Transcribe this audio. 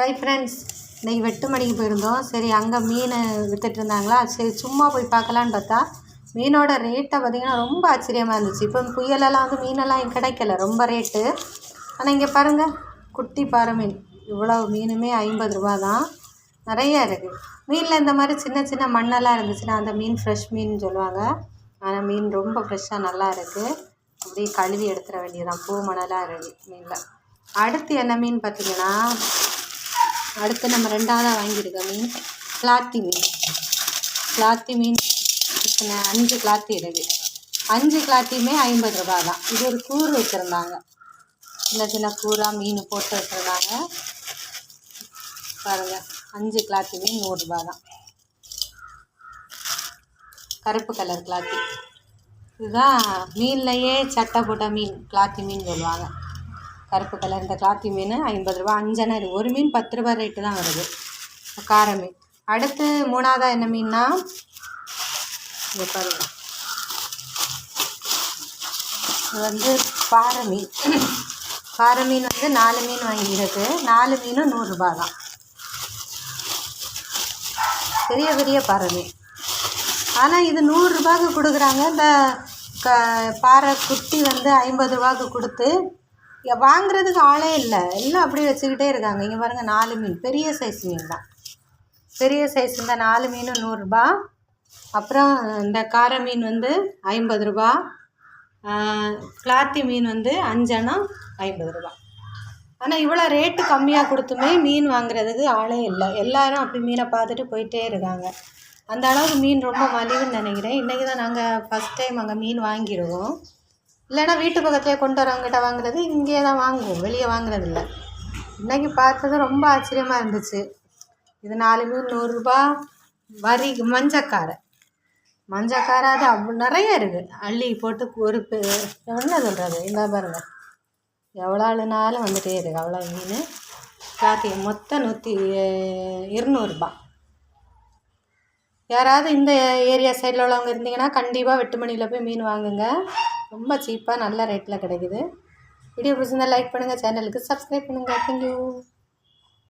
Hi friends இன்றைக்கி வெட்டுமணிக்கு போயிருந்தோம். சரி அங்கே மீன் வித்துட்டு இருந்தாங்களா? சரி சும்மா போய் பார்க்கலான்னு பார்த்தா மீனோட ரேட்டை பார்த்திங்கன்னா ரொம்ப ஆச்சரியமாக இருந்துச்சு. இப்போ புயலெல்லாம் வந்து மீனெல்லாம் கிடைக்கல. ரொம்ப ரேட்டு ஆனால் இங்கே பாருங்கள் குட்டி பாறை மீன். இவ்வளோ மீனுமே ஐம்பது ரூபா தான். நிறைய இருக்குது மீனில் இந்த மாதிரி சின்ன சின்ன மண்ணெல்லாம் இருந்துச்சுன்னா அந்த மீன் ஃப்ரெஷ் மீன் சொல்லுவாங்க. ஆனால் மீன் ரொம்ப ஃப்ரெஷ்ஷாக நல்லா இருக்குது அப்படியே கழுவி எடுத்துட வேண்டியதுதான். பூ மணலாக இருக்குது மீனில். அடுத்து என்ன மீன் பார்த்திங்கன்னா அடுத்து நம்ம ரெண்டாவதாக வாங்கியிருக்க மீன். கிளாத்தி மீன். கிளாத்தி மீன் இத்தனை அஞ்சு கிளாத்தி இருக்குது. அஞ்சு கிளாத்தியுமே ஐம்பது ரூபா தான் இது ஒரு கூறு வச்சுருந்தாங்க. சின்ன சின்ன கூறாக மீன் போட்டு வச்சுருந்தாங்க. பாருங்கள் அஞ்சு கிளாத்தி மீன் நூறுரூபா தான் கருப்பு கலர் கிளாத்தி. இதுதான் மீன்லையே சட்டை போட்ட மீன் கிளாத்தி மீன் சொல்லுவாங்க. கருப்பு கலர் இந்த கிளாத்தி மீன் ஐம்பது ரூபா அஞ்சனை இது ஒரு மீன் பத்து ரூபா ரேட்டு தான் வருது. கார மீன். அடுத்து மூணாவதாக என்ன மீன்னா இங்கே பாருங்க. இது வந்து பாறை மீன். பாறை மீன் வந்து நாலு மீன் வாங்கியிருக்கு. நாலு மீனும் நூறுரூபா தான். பெரிய பெரிய பாறை மீன். ஆனால் இது நூறுரூபாய்க்கு கொடுக்குறாங்க. இந்த க பாறை குட்டி வந்து ஐம்பது ரூபாய்க்கு கொடுத்து இங்கே வாங்குறதுக்கு ஆளே இல்லை. எல்லாம் அப்படியே வச்சுக்கிட்டே இருக்காங்க. இங்கே பாருங்கள் நாலு மீன். பெரிய சைஸ் மீன் தான். பெரிய சைஸ் இந்த நாலு மீனும் நூறுரூபா அப்புறம் இந்த கார மீன் வந்து ஐம்பது ரூபா. கிளாத்தி மீன் வந்து அஞ்சனா ஐம்பது ரூபா. ஆனால் இவ்வளோ ரேட்டு கம்மியாக கொடுத்துமே மீன் வாங்குறதுக்கு ஆளே இல்லை. எல்லாரும் அப்படி மீனை பார்த்துட்டு போயிட்டே இருக்காங்க. அந்த அளவுக்கு மீன் ரொம்ப மலிவுன்னு நினைக்கிறேன். இன்றைக்கி தான் நாங்கள் ஃபஸ்ட் டைம் அங்கே மீன் வாங்கிடுவோம் இல்லைன்னா வீட்டு பக்கத்துலேயே கொண்டு வரவங்ககிட்ட வாங்குறது இங்கேயே தான் வாங்குவோம். வெளியே வாங்குறது இல்லை இன்றைக்கி பார்த்தது ரொம்ப ஆச்சரியமாக இருந்துச்சு. இது நாலு மீன் நூறுரூபா வரி மஞ்சக்காரை. மஞ்சக்காரை அது அவ்வளோ நிறைய இருக்குது அள்ளி போட்டு ஒரு என்ன சொல்கிறது இந்த பாருங்க. எவ்வளோ ஆளுனாலும் வந்துட்டே இருக்குது அவ்வளோ மீன். கார்த்திகை மொத்தம் நூற்றி இருநூறுபா யாராவது இந்த ஏரியா சைடில் உள்ளவங்க இருந்தீங்கன்னா கண்டிப்பாக வெட்டுமணியில் போய் மீன் வாங்குங்க. ரொம்ப சீப்பாக நல்ல ரேட்டில் கிடைக்குது. வீடியோ பிடிச்சிருந்தால் லைக் பண்ணுங்கள் சேனலுக்கு சப்ஸ்கிரைப் பண்ணுங்கள் தேங்க்யூ